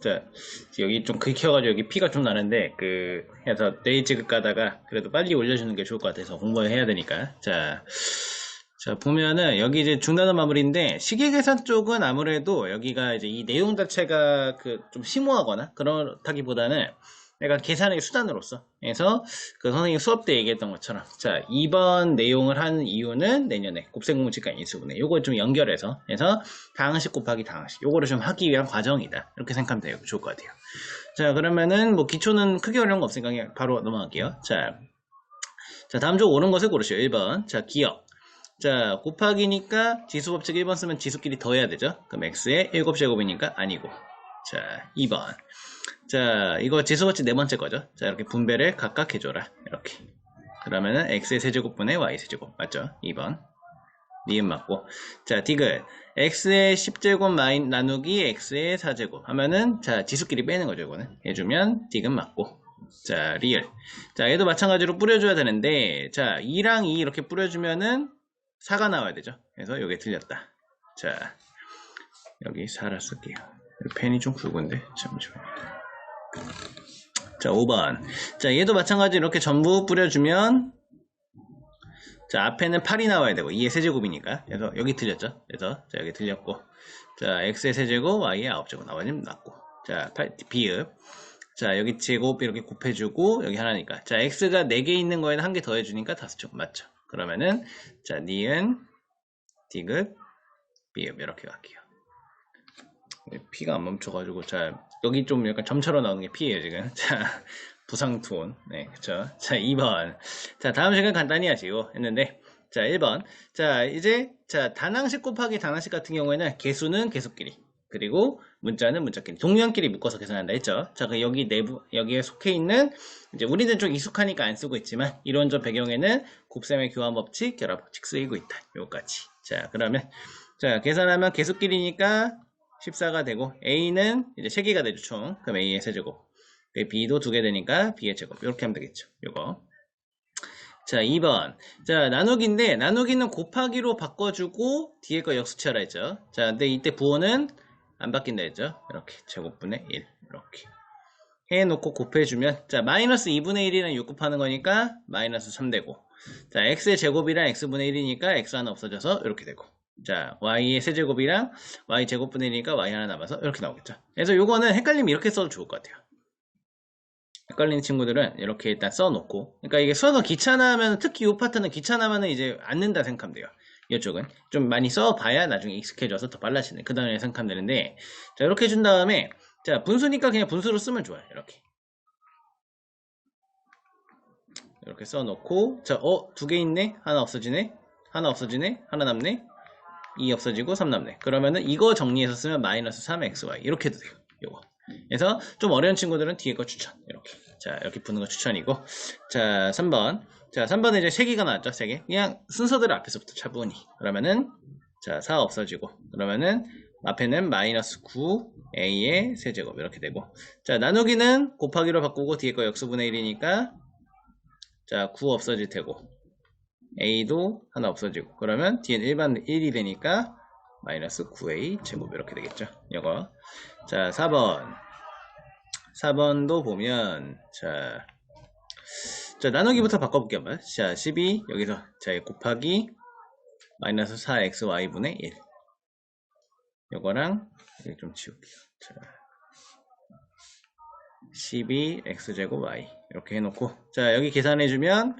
자, 여기 좀 긁혀가지고 여기 피가 좀 나는데, 그, 해서 네이 지급 가다가 그래도 빨리 올려주는 게 좋을 것 같아서 공부해야 되니까. 자, 자, 보면은 여기 이제 중단원 마무리인데, 시계계산 쪽은 아무래도 여기가 이제 이 내용 자체가 그 좀 심오하거나 그렇다기보다는 내가 계산의 수단으로서. 해서 그 선생님 수업 때 얘기했던 것처럼 자 이번 내용을 하는 이유는 내년에 곱셈공식과 인수분해 요걸 좀 연결해서 해서 다항식 곱하기 다항식 요거를 좀 하기 위한 과정이다. 이렇게 생각하면 돼요. 좋을 것 같아요. 자 그러면은 뭐 기초는 크게 어려운 거 없으니까 그냥 바로 넘어갈게요. 자, 자 다음 쪽 옳은 것을 고르시오. 1번. 자 기억 자 곱하기니까 지수 법칙 1번 쓰면 지수끼리 더해야 되죠? 그럼 x의 7제곱이니까 아니고. 자 2번 자, 이거 지수거치 네 번째 거죠. 자, 이렇게 분배를 각각 해줘라. 이렇게. 그러면은 x의 세제곱분의 y 세제곱. 맞죠? 2번. 니은 맞고. 자, 디귿. x의 10제곱 마인 나누기 x의 4제곱 하면은 자, 지수끼리 빼는 거죠, 이거는. 해주면 디귿 맞고. 자, 리을. 자, 얘도 마찬가지로 뿌려줘야 되는데, 자, 2랑 2 이렇게 뿌려주면은 4가 나와야 되죠. 그래서 요게 틀렸다. 자, 여기 4라 쓸게요. 펜이 좀 굵은데, 잠시만요. 자, 5번. 자, 얘도 마찬가지로 이렇게 전부 뿌려주면, 자, 앞에는 8이 나와야 되고, 2의 세제곱이니까. 그래서 여기 틀렸죠? 그래서, 자, 여기 틀렸고. 자, x의 세제곱, y의 9제곱 나머지는 맞고. 자, 8, 비읍. 자, 여기 제곱 이렇게 곱해주고, 여기 하나니까. 자, x가 4개 있는 거에는 한 개 더해주니까 5제곱 맞죠? 그러면은, 자, 니은, 디귿, 비읍 이렇게 갈게요. 피가 안 멈춰가지고 자 여기 좀 약간 점처럼 나오는 게 피예요 지금. 자 부상투혼. 네 그쵸. 자 2번. 자 다음 시간 간단히 하시고 했는데 자 1번. 자 이제 자 단항식 곱하기 단항식 같은 경우에는 개수는 개수끼리. 그리고 문자는 문자끼리. 동량끼리 묶어서 계산한다 했죠. 자 그 여기 내부 여기에 속해 있는 이제 우리는 좀 익숙하니까 안 쓰고 있지만 이론적 배경에는 곱셈의 교환 법칙 결합 법칙 쓰이고 있다. 요까지. 자 그러면 자 계산하면 개수끼리니까 14가 되고 A는 이제 3개가 되죠 총. 그럼 A의 세제곱. B도 2개 되니까 B의 제곱. 이렇게 하면 되겠죠 요거. 자 2번. 자 나누기인데 나누기는 곱하기로 바꿔주고 뒤에 거 역수치하라 했죠. 자 근데 이때 부호는 안 바뀐다 했죠. 이렇게 제곱분의 1 이렇게. 해놓고 곱해주면 자 마이너스 2분의 1이랑 6 곱하는 거니까 마이너스 3 되고. 자 x의 제곱이랑 x분의 1이니까 x 하나 없어져서 이렇게 되고 자, y의 세제곱이랑 y 제곱분의 1이니까 y 하나 남아서 이렇게 나오겠죠. 그래서 요거는 헷갈리면 이렇게 써도 좋을 것 같아요. 헷갈리는 친구들은 이렇게 일단 써놓고 그러니까 이게 써서 귀찮아하면 특히 이 파트는 귀찮아하면 이제 않는다 생각하면 돼요. 이쪽은 좀 많이 써봐야 나중에 익숙해져서 더 빨라지는 그 다음에 생각하면 되는데 자 이렇게 해준 다음에 자 분수니까 그냥 분수로 쓰면 좋아요. 이렇게 이렇게 써놓고 자 어 두 개 있네 하나 없어지네 하나 없어지네 하나 남네 2 없어지고 3 남네. 그러면은 이거 정리해서 쓰면 마이너스 3xy 이렇게 해도 돼요. 요거. 그래서 좀 어려운 친구들은 뒤에 거 추천. 이렇게. 자, 이렇게 푸는 거 추천이고. 자, 3번. 자, 3번에 이제 3개가 나왔죠. 3개. 그냥 순서대로 앞에서부터 차분히. 그러면은 자, 4 없어지고. 그러면은 앞에는 마이너스 9 a의 세제곱 이렇게 되고. 자, 나누기는 곱하기로 바꾸고 뒤에 거 역수분의 1이니까 자, 9 없어질 테고. A도 하나 없어지고 그러면 뒤엔 일반 1이 되니까 마이너스 9a 제곱 이렇게 되겠죠? 이거. 자 4번. 4번도 보면 자, 자 나누기부터 바꿔볼게요 한번. 자 12 여기서 자 곱하기 마이너스 4xy분의 1 요거랑 이렇게 좀 지울게요. 자 12x제곱 y 이렇게 해놓고. 자 여기 계산해주면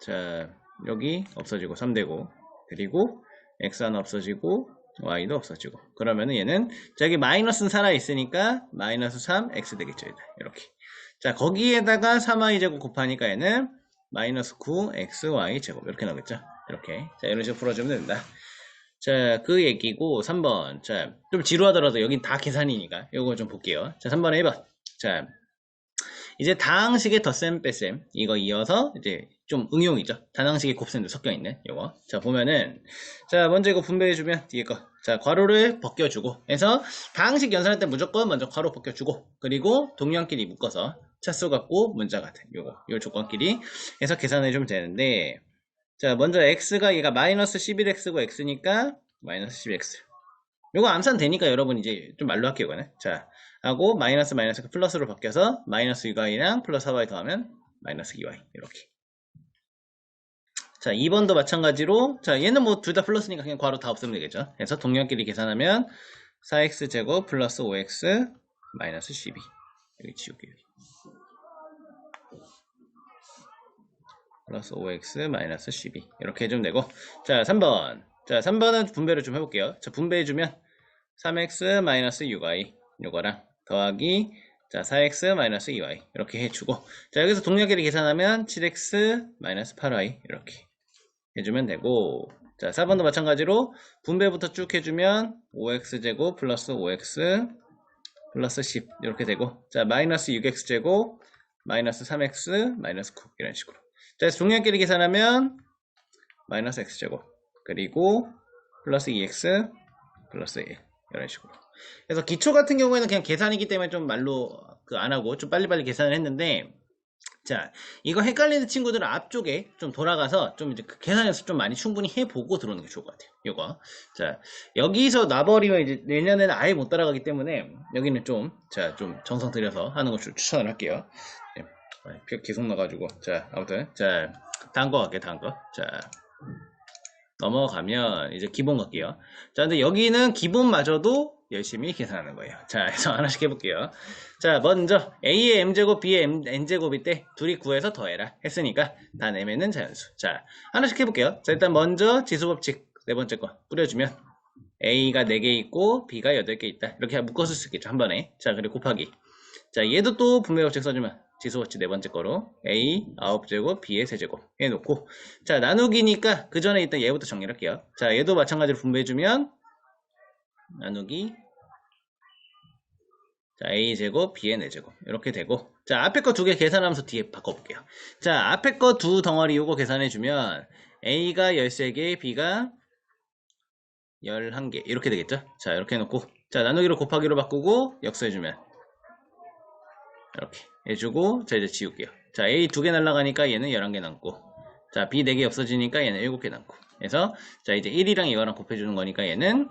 자 여기 없어지고 3되고 그리고 x 하나 없어지고 y도 없어지고. 그러면은 얘는 저기 마이너스는 살아있으니까 마이너스 3 x 되겠죠 이렇게. 자 거기에다가 3y 제곱 곱하니까 얘는 마이너스 9 x y 제곱. 이렇게 나오겠죠? 이렇게. 자 이런 식으로 풀어주면 된다. 자 그 얘기고 3번. 자 좀 지루하더라도 여긴 다 계산이니까 이거 좀 볼게요. 자 3번에 1번 자 이제 다항식의 덧셈 뺄셈. 이거 이어서 이제 좀 응용이죠. 단항식의 곱셈도 섞여 있는 요거. 자 보면은 자 먼저 이거 분배해 주면 뒤에 거. 자 괄호를 벗겨 주고 해서 다항식 연산할 때 무조건 먼저 괄호 벗겨 주고 그리고 동량끼리 묶어서 차수 갖고 문자 같은 요거 요 조건끼리 해서 계산해 주면 되는데 자 먼저 x가 얘가 마이너스 11x고 x니까 마이너스 10x 요거 암산 되니까 여러분 이제 좀 말로 할게요, 이거는. 자, 하고 마이너스 마이너스가 플러스로 바뀌어서 마이너스 6y랑 플러스 4y 더하면 마이너스 2y 이렇게. 자, 2번도 마찬가지로 자, 얘는 뭐 둘 다 플러스니까 그냥 괄호 다 없으면 되겠죠. 그래서 동량끼리 계산하면 4x제곱 플러스 5x 마이너스 12 여기 지울게요. 플러스 5x 마이너스 12 이렇게 해주면 되고. 자 3번. 자 3번은 분배를 좀 해볼게요. 자 분배해주면 3x 마이너스 6y 요거랑 더하기 자 4x 마이너스 2y 이렇게 해주고. 자 여기서 동력끼리 계산하면 7x 마이너스 8y 이렇게 해주면 되고 자 4번도 마찬가지로 분배부터 쭉 해주면 5x제곱 플러스 5x 플러스 10 이렇게 되고 자 마이너스 6x제곱 마이너스 3x 마이너스 9 이런 식으로. 자, 종량끼리 계산하면 마이너스 x제곱 그리고 플러스 2x 플러스 1 이런 식으로. 그래서 기초 같은 경우에는 그냥 계산이기 때문에 좀 말로 그 안 하고 좀 빨리빨리 계산을 했는데 자 이거 헷갈리는 친구들은 앞쪽에 좀 돌아가서 좀 이제 그 계산 연습 좀 많이 충분히 해보고 들어오는 게 좋을 것 같아요. 이거. 자 여기서 놔버리면 이제 내년에는 아예 못 따라가기 때문에 여기는 좀 자 좀 정성 들여서 하는 걸 추- 추천을 할게요. 네. 아, 벽 계속 나가지고. 자 아무튼 자 다음 거 갈게요 다음 거 자 넘어가면 이제 기본 갈게요. 자 근데 여기는 기본마저도 열심히 계산하는 거예요. 자 그래서 하나씩 해볼게요. 자 먼저 a의 m제곱 b의 M, n제곱일 때 둘이 구해서 더해라 했으니까 다 내면은 자연수. 자 하나씩 해볼게요. 자 일단 먼저 지수법칙 네 번째 거 뿌려주면 a가 4개 있고 b가 8개 있다. 이렇게 수 있겠죠 한 번에. 자 그리고 곱하기. 자, 얘도 또 분배법칙 써주면 지수법칙 네 번째 거로 a 9제곱 b의 세제곱 해놓고. 자 나누기니까 그 전에 일단 얘부터 정리를 할게요. 자 얘도 마찬가지로 분배해주면 나누기. 자 a제곱 b의 4제곱. 이렇게 되고. 자 앞에 거 두 개 계산하면서 뒤에 바꿔볼게요. 자 앞에 거 두 덩어리 요거 계산해주면 a가 13개 b가 11개. 이렇게 되겠죠? 자 이렇게 해놓고. 자 나누기로 곱하기로 바꾸고 역수해주면 이렇게 해주고 자 이제 지울게요. 자 A 두 개 날라가니까 얘는 11개 남고 자 B 4개 없어지니까 얘는 7개 남고. 그래서 자 이제 1이랑 이거랑 곱해주는 거니까 얘는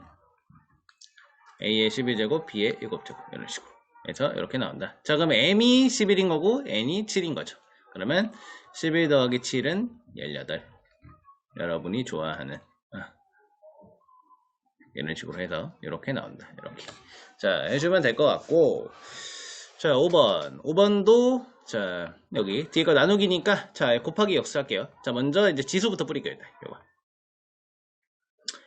A의 11제곱 B의 7제곱 이런 식으로. 해서 이렇게 나온다. 자 그럼 M이 11인 거고 N이 7인 거죠. 그러면 11 더하기 7은 18 여러분이 좋아하는 아, 이런 식으로 해서 이렇게 나온다. 이렇게. 자 해주면 될 것 같고 자, 5번. 5번도, 자, 여기, 뒤에 거 나누기니까, 자, 곱하기 역수할게요. 자, 먼저 이제 지수부터 뿌릴게요, 요거.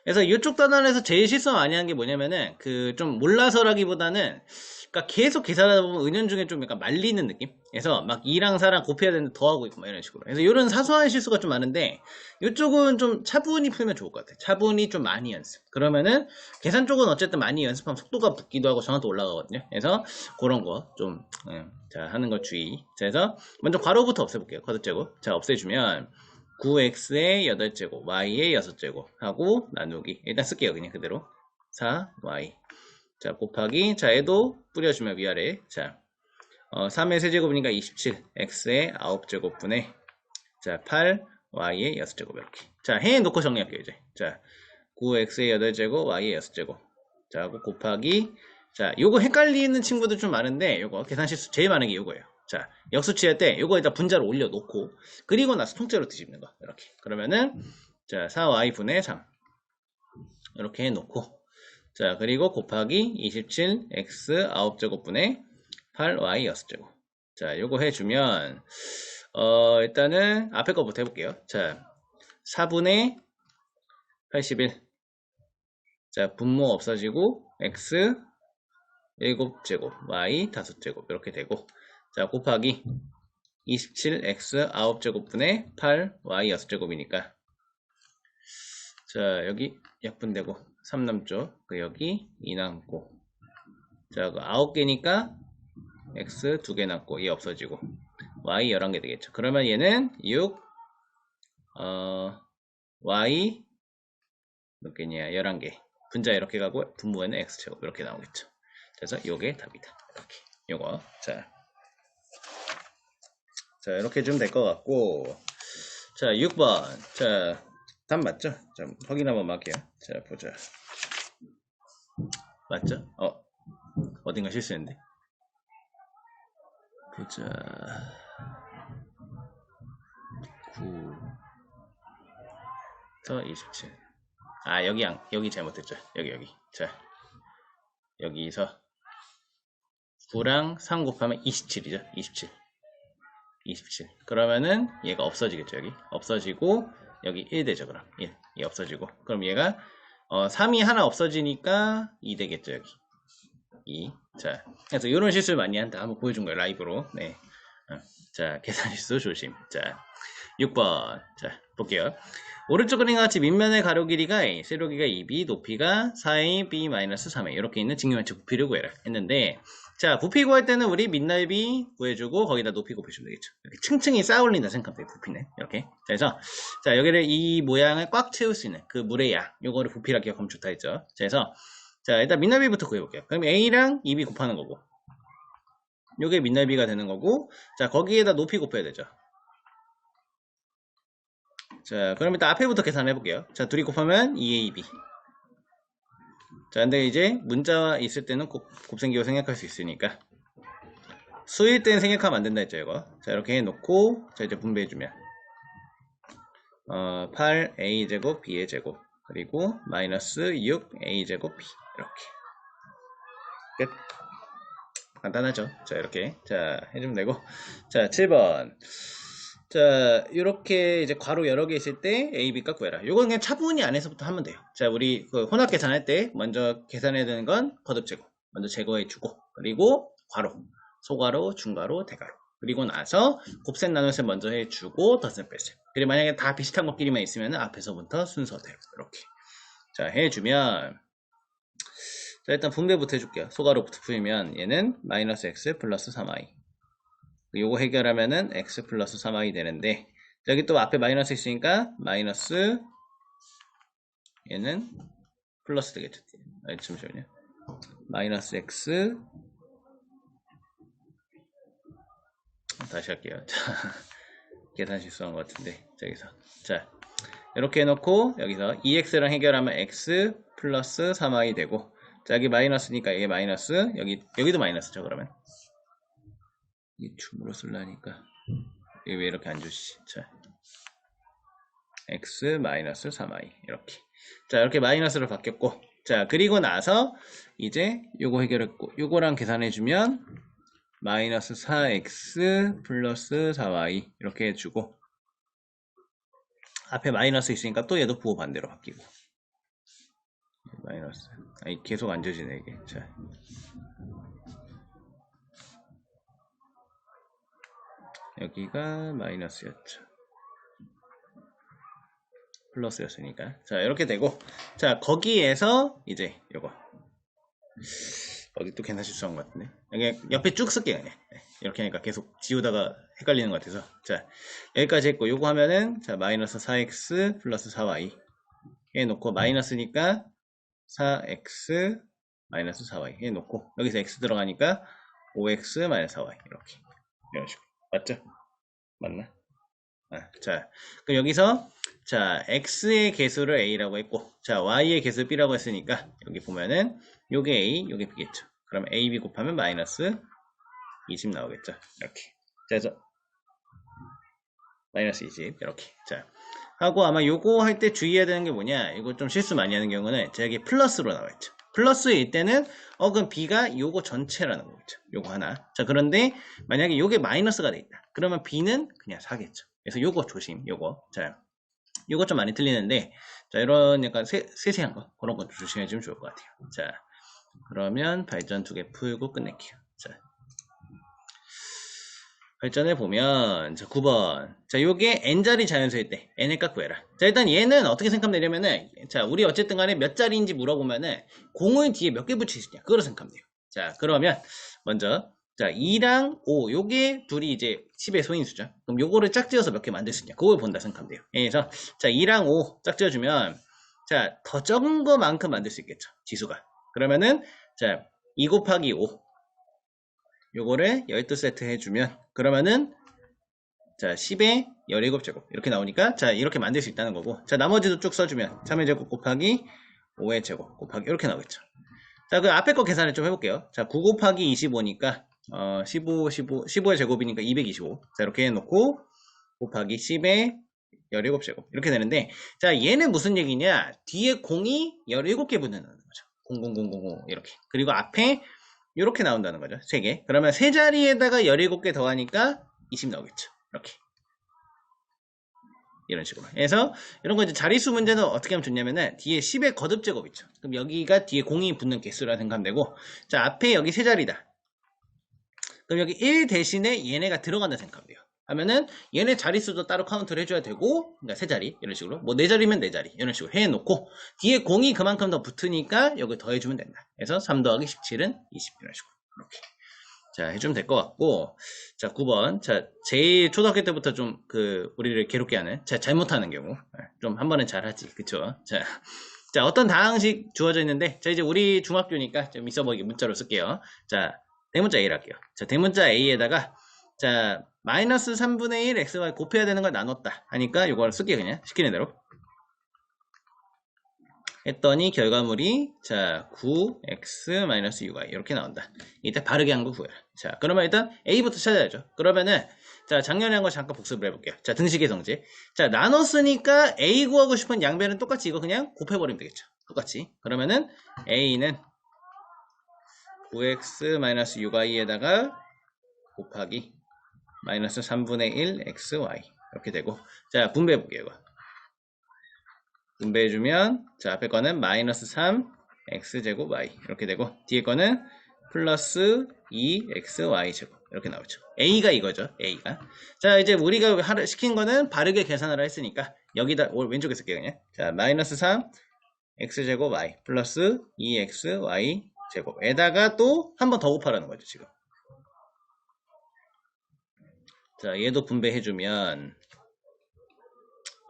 그래서 이쪽 단원에서 제일 실수 많이 한 게 뭐냐면은, 그, 좀 몰라서라기보다는, 그니까 계속 계산하다 보면 은연중에 좀 약간 말리는 느낌? 그래서 막 2랑 4랑 곱해야 되는데 더하고 있고 막 이런 식으로. 그래서 이런 사소한 실수가 좀 많은데, 이쪽은 좀 차분히 풀면 좋을 것 같아요. 차분히 좀 많이 연습. 그러면은, 계산 쪽은 어쨌든 많이 연습하면 속도가 붙기도 하고 정확도 올라가거든요. 그래서 그런 거 좀, 예, 자, 하는 거 주의. 자, 그래서 먼저 괄호부터 없애볼게요. 쿼드제곱. 자, 없애주면, 9x의 8제곱, y의 6제곱 하고 나누기. 일단 쓸게요. 그냥 그대로. 4y. 자, 곱하기. 자, 얘도 뿌려주면 위아래. 자, 어, 3의 세제곱이니까 27. x의 9제곱분의 자, 8, y의 6제곱 이렇게. 자, 해 놓고 정리할게요, 이제. 자, 9x의 8제곱, y의 6제곱. 자, 곱하기. 자, 요거 헷갈리는 친구들 좀 많은데, 요거 계산 실수 제일 많은 게 요거예요. 자, 역수 취할 때 요거 일단 분자로 올려놓고, 그리고 나서 통째로 뒤집는 거. 이렇게. 그러면은, 자, 4y 분의 3. 이렇게 해놓고, 자, 그리고 곱하기 27x 9제곱분의 8y 6제곱. 자, 요거 해주면, 어, 일단은 앞에 거부터 해볼게요. 자, 4분의 81. 자, 분모 없어지고, x 7제곱, y 5제곱. 이렇게 되고, 자, 곱하기 27x 9제곱분의 8y 6제곱이니까. 자, 여기 약분되고, 3 남죠. 그 여기 2 남고. 자, 그 9개니까 x 2개 남고, 얘 없어지고. y 11개 되겠죠. 그러면 얘는 6, 어, y 몇 개냐? 11개. 분자 이렇게 가고 분모에는 x제곱 이렇게 나오겠죠. 그래서 요게 답이다. 이렇게. 요거. 자. 자, 이렇게 해주면 될것 같고. 자, 6번. 자, 답 맞죠? 자, 확인 한번 할게요. 자, 보자. 맞죠? 어, 어딘가 실수했는데. 보자. 9. 더 27. 아, 여기, 양, 여기 잘못했죠. 여기, 여기. 자, 여기서 9랑 3 곱하면 27이죠. 27. 27. 그러면은 얘가 없어지겠죠, 여기. 없어지고, 여기 1 되죠, 그럼. 1. 얘 없어지고. 그럼 얘가, 어, 3이 하나 없어지니까 2 되겠죠, 여기. 2. 자, 그래서 이런 실수를 많이 한다. 한번 보여준 거예요, 라이브로. 네. 어, 자, 계산 실수 조심. 자, 6번. 자, 볼게요. 오른쪽 그림과 같이 밑면의 가로 길이가 A, 세로 길이가 2B, 높이가 4A, B-3A 이렇게 있는 직면체 부피를 구해라 했는데 자, 부피 구할 때는 우리 밑넓이 구해주고 거기다 높이 곱해주면 되겠죠. 이렇게 층층이 쌓아 올린다 생각하면 돼요, 부피는. 이렇게. 자, 그래서 자, 여기를 이 모양을 꽉 채울 수 있는 그 물의 양, 요거를 부피라 기억하면 좋다 했죠. 자, 그래서 자, 일단 밑넓이부터 구해볼게요. 그럼 A랑 2B 곱하는 거고 요게 밑넓이가 되는 거고 자, 거기에다 높이 곱해야 되죠. 자, 그럼 일단 앞에부터 계산해 볼게요. 자, 둘이 곱하면 2ab. 자, 근데 이제 문자와 있을 때는 곱, 곱셈기호 생략할 수 있으니까. 수일 때는 생략하면 안 된다 했죠, 이거. 자, 이렇게 해놓고, 자, 이제 분배해주면. 어, 8a제곱 b의 제곱. 그리고 마이너스 6a제곱 b. 이렇게. 끝. 간단하죠? 자, 이렇게. 자, 해주면 되고. 자, 7번. 자, 이렇게 이제 괄호 여러 개 있을 때 A, B 값 구해라. 요건 그냥 차분히 안에서부터 하면 돼요. 자, 우리 그 혼합 계산할 때 먼저 계산해야 되는 건 거듭 제거. 먼저 제거해 주고, 그리고 괄호, 소괄호, 중괄호, 대괄호. 그리고 나서 곱셈 나눗셈 먼저 해주고 덧셈 뺄셈. 그리고 만약에 다 비슷한 것끼리만 있으면 앞에서부터 순서대로 이렇게. 자, 해주면 자, 일단 분배부터 해줄게요. 소괄호부터 풀면 얘는 마이너스 x 플러스 3y. 요거 해결하면은 x 플러스 3y 되는데 여기 또 앞에 마이너스 있으니까 마이너스 얘는 플러스 되겠죠. 아, 잠시만요. 마이너스 x 다시 할게요. 자, 계산 실수한 것 같은데 저기서 자 이렇게 해놓고 여기서 2x랑 해결하면 x 플러스 3y 되고 자 여기 마이너스니까 이게 마이너스 여기 여기도 마이너스죠 그러면 이 줌으로 쓸라니까. 이게 왜 이렇게 안 주시 자 x 마이너스 3y 이렇게. 자 이렇게 마이너스로 바뀌었고. 자 그리고 나서 이제 요거 해결했고 요거랑 계산해주면 마이너스 4x 플러스 4y 이렇게 해주고 앞에 마이너스 있으니까 또 얘도 부호 반대로 바뀌고. 마이너스. 아니 계속 안 져지네 이게. 자 여기가 마이너스였죠. 플러스였으니까. 자, 이렇게 되고. 자, 거기에서 이제 요거. 어디 또 괜찮 실수한 것 같은데. 여기 옆에 쭉 쓸게요, 그냥. 네, 이렇게 하니까 계속 지우다가 헷갈리는 것 같아서. 자, 여기까지 했고, 요거 하면은, 자, 마이너스 4x 플러스 4y. 해놓고, 마이너스니까 4x 마이너스 4y 해놓고, 여기서 x 들어가니까 5x 마이너스 4y. 이렇게. 이런 식으로. 맞죠? 맞나? 아, 자, 그럼 여기서 자 x의 개수를 a라고 했고, 자 y의 개수 b라고 했으니까 여기 보면은 요게 a, 요게 b겠죠. 그럼 a, b 곱하면 마이너스 20 나오겠죠. 이렇게. 자, 그래서 마이너스 20 이렇게. 자, 하고 아마 요거 할 때 주의해야 되는 게 뭐냐? 이거 좀 실수 많이 하는 경우는 제가 이게 플러스로 나와 있죠. 플러스일 때는 어 그럼 b가 요거 전체라는 거겠죠. 요거 하나. 자 그런데 만약에 요게 마이너스가 돼 있다. 그러면 b는 그냥 4겠죠. 그래서 요거 조심. 요거. 자 요거 좀 많이 틀리는데 자 이런 약간 세, 세세한 거 그런 거 조심해 주면 좋을 것 같아요. 자 그러면 발전 두 개 풀고 끝낼게요. 자 발전해 보면 자 9번. 자 요게 n자리 자연수일 때 n의 값 구해라. 자 일단 얘는 어떻게 생각하면 되냐면은 자 우리 어쨌든 간에 몇 자리인지 물어보면은 공을 뒤에 몇 개 붙일 수 있냐? 그걸 생각하면 돼요. 자 그러면 먼저 자 2랑 5 요게 둘이 이제 10의 소인수죠. 그럼 요거를 짝지어서 몇 개 만들 수 있냐? 그걸 본다 생각하면 돼요. 그래서 자 2랑 5 짝지어주면 자 더 적은 것만큼 만들 수 있겠죠. 지수가. 그러면 은 자2 곱하기 5 요거를 12세트 해주면 그러면은 자 10에 17제곱 이렇게 나오니까 자 이렇게 만들 수 있다는 거고 자 나머지도 쭉 써주면 3의 제곱 곱하기 5의 제곱 곱하기 이렇게 나오겠죠 자, 그 앞에 거 계산을 좀 해볼게요. 자, 9 곱하기 25니까, 어, 15, 15, 15의 제곱이니까 225. 자, 이렇게 해놓고, 곱하기 10의 17제곱. 이렇게 되는데, 자, 얘는 무슨 얘기냐? 뒤에 공이 17개 붙는다는 거죠. 00000, 이렇게. 그리고 앞에, 이렇게 나온다는 거죠. 3개. 그러면 세 자리에다가 17개 더하니까 20 나오겠죠. 이렇게. 이런 식으로. 해서 이런 거 이제 자릿수 문제는 어떻게 하면 좋냐면은 뒤에 10의 거듭 제곱 있죠. 그럼 여기가 뒤에 공이 붙는 개수라 생각하면 되고 자 앞에 여기 세 자리다. 그럼 여기 1 대신에 얘네가 들어간다 생각하면 돼요. 하면은 얘네 자릿수도 따로 카운트를 해줘야 되고 그러니까 세 자리 이런 식으로 뭐 네 자리면 네 자리 이런 식으로 해놓고 뒤에 공이 그만큼 더 붙으니까 여기 더해주면 된다. 그래서 3 더하기 17은 20 이런 식으로 이렇게 자, 해주면 될 것 같고, 자, 9번. 자, 제일 초등학교 때부터 좀, 그, 우리를 괴롭게 하는, 자, 잘못하는 경우. 네, 좀한 번은 잘하지. 그쵸? 자, 자, 어떤 다항식 주어져 있는데, 자, 이제 우리 중학교니까 좀 있어 보이게 문자로 쓸게요. 자, 대문자 A를 할게요. 자, 대문자 A에다가, 자, 마이너스 3분의 1 XY 곱해야 되는 걸 나눴다. 하니까 이걸 쓸게요, 그냥. 시키는 대로. 했더니 결과물이 자 9x-6y 이렇게 나온다. 이때 바르게 한 거 구해라. 자 그러면 일단 a부터 찾아야죠. 그러면은 자 작년에 한 거 잠깐 복습을 해볼게요. 자 등식의 성질. 자 나눴으니까 a 구하고 싶은 양변은 똑같이 이거 그냥 곱해버리면 되겠죠. 똑같이. 그러면은 a는 9x-6y에다가 곱하기 마이너스 3분의 1 xy 이렇게 되고 자 분배해 볼게요 이거. 분배해 주면 자 앞에 거는 마이너스 3 x제곱 y 이렇게 되고 뒤에 거는 플러스 2xy 제곱. 이렇게 나오죠. A가 이거죠 a가. 자 이제 우리가 시킨 거는 바르게 계산을 했으니까 여기다 왼쪽에 쓸게요 그냥. 자 마이너스 3 x제곱 y 플러스 2xy 제곱에다가 또 한 번 더 곱하라는 거죠 지금 자 얘도 분배해주면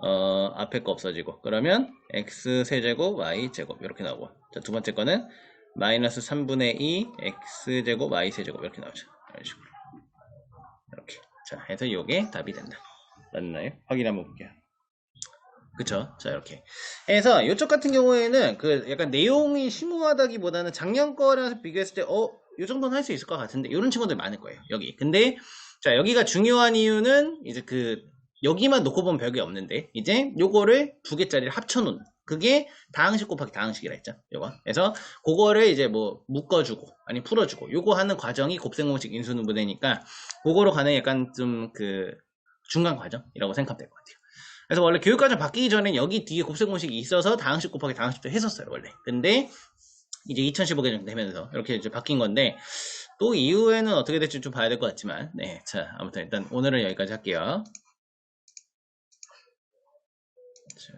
어, 앞에 거 없어지고. 그러면 x 세제곱 y 제곱 이렇게 나오고. 자, 두 번째 거는 마이너스 3분의 2 x 제곱 y 세제곱 이렇게 나오죠. 이런 식으로. 이렇게. 자 해서 이게 답이 된다. 맞나요? 확인 한번 볼게요. 그쵸? 자 이렇게. 해서 이쪽 같은 경우에는 그 약간 내용이 심오하다기보다는 작년 거랑 비교했을 때 어? 이 정도는 할 수 있을 것 같은데 이런 친구들 많을 거예요. 여기. 근데 자 여기가 중요한 이유는 이제 그 여기만 놓고 보면 별게 없는데 이제 요거를 두 개짜리를 합쳐놓는 그게 다항식 곱하기 다항식이라 했죠 요거. 그래서 그거를 이제 뭐 묶어주고 아니 풀어주고 요거 하는 과정이 곱셈공식 인수분해니까 그거로 가는 약간 좀 그 중간 과정이라고 생각하면 될 것 같아요. 그래서 원래 교육과정 바뀌기 전에 여기 뒤에 곱셈공식이 있어서 다항식 곱하기 다항식도 했었어요 원래. 근데 이제 2015 개정 되면서 이렇게 이제 바뀐 건데 또 이후에는 어떻게 될지 좀 봐야 될 것 같지만 네 자 아무튼 일단 오늘은 여기까지 할게요. 자,